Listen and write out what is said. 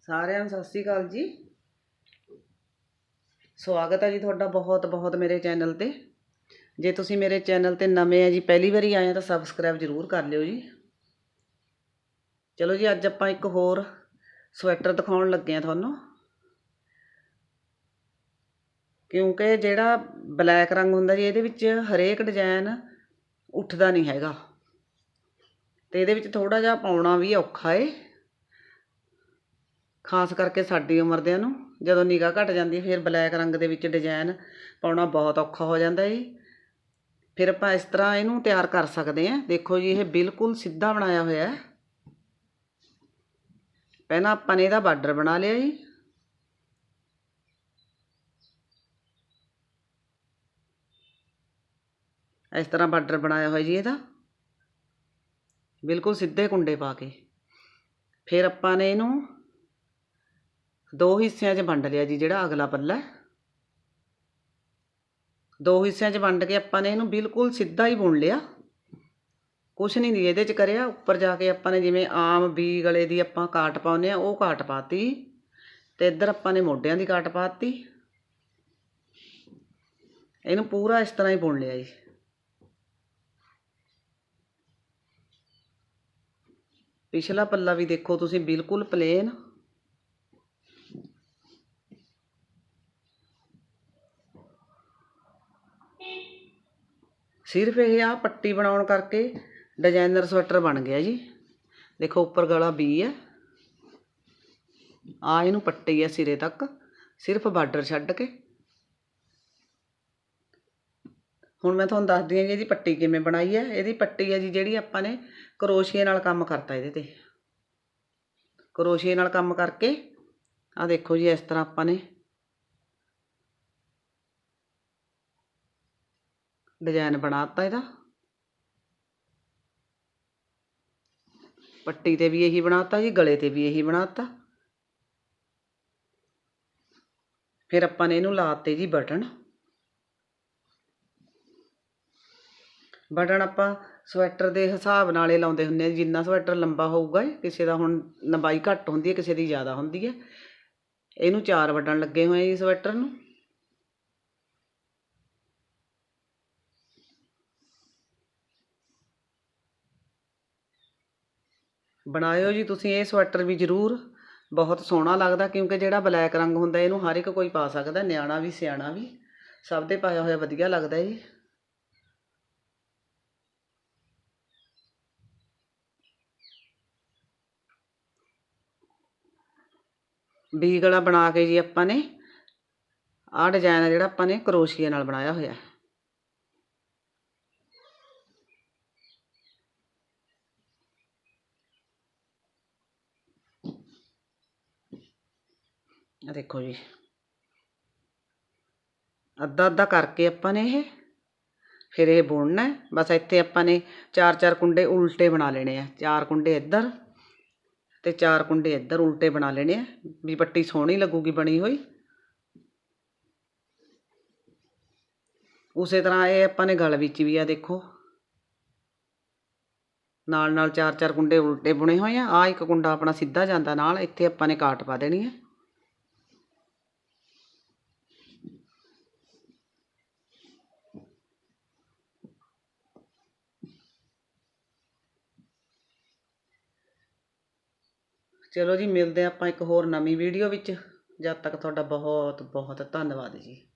ਸਾਰਿਆਂ ਨੂੰ ਸਤਿ ਸ੍ਰੀ ਅਕਾਲ ਜੀ। ਸਵਾਗਤ ਹੈ ਜੀ ਤੁਹਾਡਾ ਬਹੁਤ ਬਹੁਤ ਮੇਰੇ ਚੈਨਲ ਤੇ। ਜੇ ਤੁਸੀਂ ਮੇਰੇ ਚੈਨਲ ਤੇ ਨਵੇਂ ਆ ਜੀ, ਪਹਿਲੀ ਵਾਰੀ ਆਏ ਆ ਤਾਂ ਸਬਸਕ੍ਰਾਈਬ ਜ਼ਰੂਰ ਕਰ ਲਿਓ ਜੀ। ਚਲੋ ਜੀ, ਅੱਜ ਆਪਾਂ ਇੱਕ ਹੋਰ ਸਵੈਟਰ ਦਿਖਾਉਣ ਲੱਗੇ ਆ ਤੁਹਾਨੂੰ। ਕਿਉਂਕਿ ਜਿਹੜਾ ਬਲੈਕ ਰੰਗ ਹੁੰਦਾ ਜੀ, ਇਹਦੇ ਵਿੱਚ ਹਰੇਕ ਡਿਜ਼ਾਈਨ ਉੱਠਦਾ ਨਹੀਂ ਹੈਗਾ। ਤੇ ਇਹਦੇ ਵਿੱਚ ਥੋੜਾ ਜਿਹਾ ਪਾਉਣਾ ਵੀ ਔਖਾ ਏ। ਖਾਸ ਕਰਕੇ ਸਾਡੀ ਉਮਰ ਦਿਆਂ ਨੂੰ, ਜਦੋਂ ਨਿਗਾਹ ਘਟ ਜਾਂਦੀ ਹੈ, ਫਿਰ ਬਲੈਕ ਰੰਗ ਦੇ ਵਿੱਚ ਡਿਜ਼ਾਈਨ ਪਾਉਣਾ ਬਹੁਤ ਔਖਾ ਹੋ ਜਾਂਦਾ ਜੀ। ਫਿਰ ਆਪਾਂ ਇਸ ਤਰ੍ਹਾਂ ਇਹਨੂੰ ਤਿਆਰ ਕਰ ਸਕਦੇ ਹਾਂ। ਦੇਖੋ ਜੀ, ਇਹ ਬਿਲਕੁਲ ਸਿੱਧਾ ਬਣਾਇਆ ਹੋਇਆ ਹੈ। ਪਹਿਲਾਂ ਆਪਾਂ ਨੇ ਇਹਦਾ ਬਾਰਡਰ ਬਣਾ ਲਿਆ ਜੀ। ਇਸ ਤਰ੍ਹਾਂ ਬਾਰਡਰ ਬਣਾਇਆ ਹੋਇਆ ਜੀ ਇਹਦਾ। ਬਿਲਕੁਲ ਸਿੱਧੇ ਕੁੰਡੇ ਪਾ ਕੇ। ਫਿਰ ਆਪਾਂ ਨੇ ਇਹਨੂੰ ਦੋ ਹਿੱਸਿਆਂ 'ਚ ਵੰਡ ਲਿਆ ਜੀ, ਜਿਹੜਾ ਅਗਲਾ ਪੱਲਾ ਦੋ ਹਿੱਸਿਆਂ 'ਚ ਵੰਡ ਕੇ ਆਪਾਂ ਨੇ ਇਹਨੂੰ ਬਿਲਕੁਲ ਸਿੱਧਾ ਹੀ ਬੁਣ ਲਿਆ। ਕੁਛ ਨਹੀਂ ਦੀ ਇਹਦੇ 'ਚ ਕਰਿਆ, ਉੱਪਰ ਜਾ ਕੇ ਆਪਾਂ ਨੇ ਜਿਵੇਂ ਆਮ ਵੀ ਗਲੇ ਦੀ ਆਪਾਂ ਕਾਟ ਪਾਉਂਦੇ ਆ ਉਹ ਕਾਟ ਪਾਤੀ। ਤੇ ਇੱਧਰ ਆਪਾਂ ਨੇ ਮੋਢਿਆਂ ਦੀ ਕਾਟ ਪਾਤੀ। ਇਹਨੂੰ ਪੂਰਾ ਇਸ ਤਰ੍ਹਾਂ ਹੀ ਬੁਣ ਲਿਆ ਜੀ। ਪਿਛਲਾ ਪੱਲਾ ਵੀ ਦੇਖੋ ਤੁਸੀਂ ਬਿਲਕੁਲ ਪਲੇਨ ਸਿਰਫ ਇਹ ਆ ਪੱਟੀ ਬਣਾਉਣ ਕਰਕੇ ਡਿਜ਼ਾਈਨਰ ਸਵੈਟਰ ਬਣ ਗਿਆ ਜੀ। ਦੇਖੋ ਉੱਪਰ ਗਲਾ ਵੀ ਹੈ ਆ ਇਹਨੂੰ ਪੱਟੀ ਹੈ ਸਿਰੇ ਤੱਕ। ਸਿਰਫ ਬਾਰਡਰ ਛੱਡ ਕੇ। ਹੁਣ ਮੈਂ ਤੁਹਾਨੂੰ ਦੱਸਦੀ ਹਾਂ ਜੀ ਇਹਦੀ ਪੱਟੀ ਕਿਵੇਂ ਬਣਾਈ ਹੈ ਇਹਦੀ ਪੱਟੀ ਹੈ ਜੀ ਜਿਹੜੀ ਆਪਾਂ ਨੇ ਕਰੋਸ਼ੀਏ ਨਾਲ ਕੰਮ ਕਰਤਾ ਇਹਦੇ ਤੇ। ਕਰੋਸ਼ੀਏ ਨਾਲ ਕੰਮ ਕਰਕੇ। ਆ ਦੇਖੋ ਜੀ ਇਸ ਤਰ੍ਹਾਂ ਆਪਾਂ ਨੇ ਡਿਜ਼ਾਈਨ ਬਣਾਤਾ ਇਹਦਾ। ਪੱਟੀ ਤੇ ਵੀ ਇਹੀ ਬਣਾਤਾ ਜੀ, ਗਲੇ ਤੇ ਵੀ ਇਹੀ ਬਣਾਤਾ। ਫਿਰ ਆਪਾਂ ਨੇ ਇਹਨੂੰ ਲਾਤੇ ਜੀ ਬਟਨ। ਬਟਨ ਆਪਾਂ ਸਵੈਟਰ ਦੇ ਹਿਸਾਬ ਨਾਲ ਹੀ ਲਾਉਂਦੇ ਹੁੰਦੇ ਆ ਜਿੰਨਾ ਸਵੈਟਰ ਲੰਬਾ ਹੋਊਗਾ ਕਿਸੇ ਦਾ ਹੁਣ ਲੰਬਾਈ ਘੱਟ ਹੁੰਦੀ ਹੈ, ਕਿਸੇ ਦੀ ਜ਼ਿਆਦਾ ਹੁੰਦੀ ਹੈ। ਇਹਨੂੰ ਚਾਰ ਬਟਨ ਲੱਗੇ ਹੋਏ ਜੀ ਸਵੈਟਰ ਨੂੰ। ਬਣਾਇਓ ਜੀ ਤੁਸੀਂ ਇਹ ਸਵੈਟਰ ਵੀ ਜ਼ਰੂਰ। ਬਹੁਤ ਸੋਹਣਾ ਲੱਗਦਾ ਕਿਉਂਕਿ ਜਿਹੜਾ ਬਲੈਕ ਰੰਗ ਹੁੰਦਾ ਇਹਨੂੰ ਹਰ ਇੱਕ ਕੋਈ ਪਾ ਸਕਦਾ, ਨਿਆਣਾ ਵੀ, ਸਿਆਣਾ ਵੀ। ਸਭ ਦੇ ਪਾਇਆ ਹੋਇਆ ਵਧੀਆ ਲੱਗਦਾ ਜੀ। ਵੀ ਗਲਾ ਬਣਾ ਕੇ ਜੀ ਆਪਾਂ ਨੇ। ਆਹ ਡਿਜ਼ਾਈਨ ਆ ਜਿਹੜਾ ਆਪਾਂ ਨੇ ਕਰੋਸ਼ੀਏ ਨਾਲ ਬਣਾਇਆ ਹੋਇਆ। ਆ ਦੇਖੋ ਜੀ। ਅੱਧਾ ਅੱਧਾ ਕਰਕੇ ਆਪਾਂ ਨੇ ਇਹ, ਫਿਰ ਇਹ ਬੁਣਨਾ ਬਸ ਇੱਥੇ ਆਪਾਂ ਨੇ ਚਾਰ ਚਾਰ ਕੁੰਡੇ ਉਲਟੇ ਬਣਾ ਲੈਣੇ ਆ। ਚਾਰ ਕੁੰਡੇ ਇੱਧਰ ਤੇ ਚਾਰ ਕੁੰਡੇ ਇੱਧਰ ਉਲਟੇ ਬਣਾ ਲੈਣੇ ਆ। ਵੀ ਪੱਟੀ ਸੋਹਣੀ ਲੱਗੂਗੀ ਬਣੀ ਹੋਈ। ਉਸੇ ਤਰ੍ਹਾਂ ਇਹ ਆਪਾਂ ਨੇ ਗਲ ਵਿੱਚ ਵੀ ਆ ਦੇਖੋ। ਨਾਲ ਨਾਲ ਚਾਰ ਚਾਰ ਕੁੰਡੇ ਉਲਟੇ ਬੁਣੇ ਹੋਏ ਆ। ਆ ਇੱਕ ਕੁੰਡਾ ਆਪਣਾ ਸਿੱਧਾ ਜਾਂਦਾ ਨਾਲ। ਇੱਥੇ ਆਪਾਂ ਨੇ ਕਾਟ ਪਾ ਦੇਣੀ ਹੈ ਚਲੋ ਜੀ, ਮਿਲਦੇ ਹਾਂ ਆਪਾਂ ਇੱਕ ਹੋਰ ਨਵੀਂ ਵੀਡੀਓ ਵਿੱਚ। ਜਦ ਤੱਕ ਤੁਹਾਡਾ ਬਹੁਤ ਬਹੁਤ ਧੰਨਵਾਦ ਜੀ।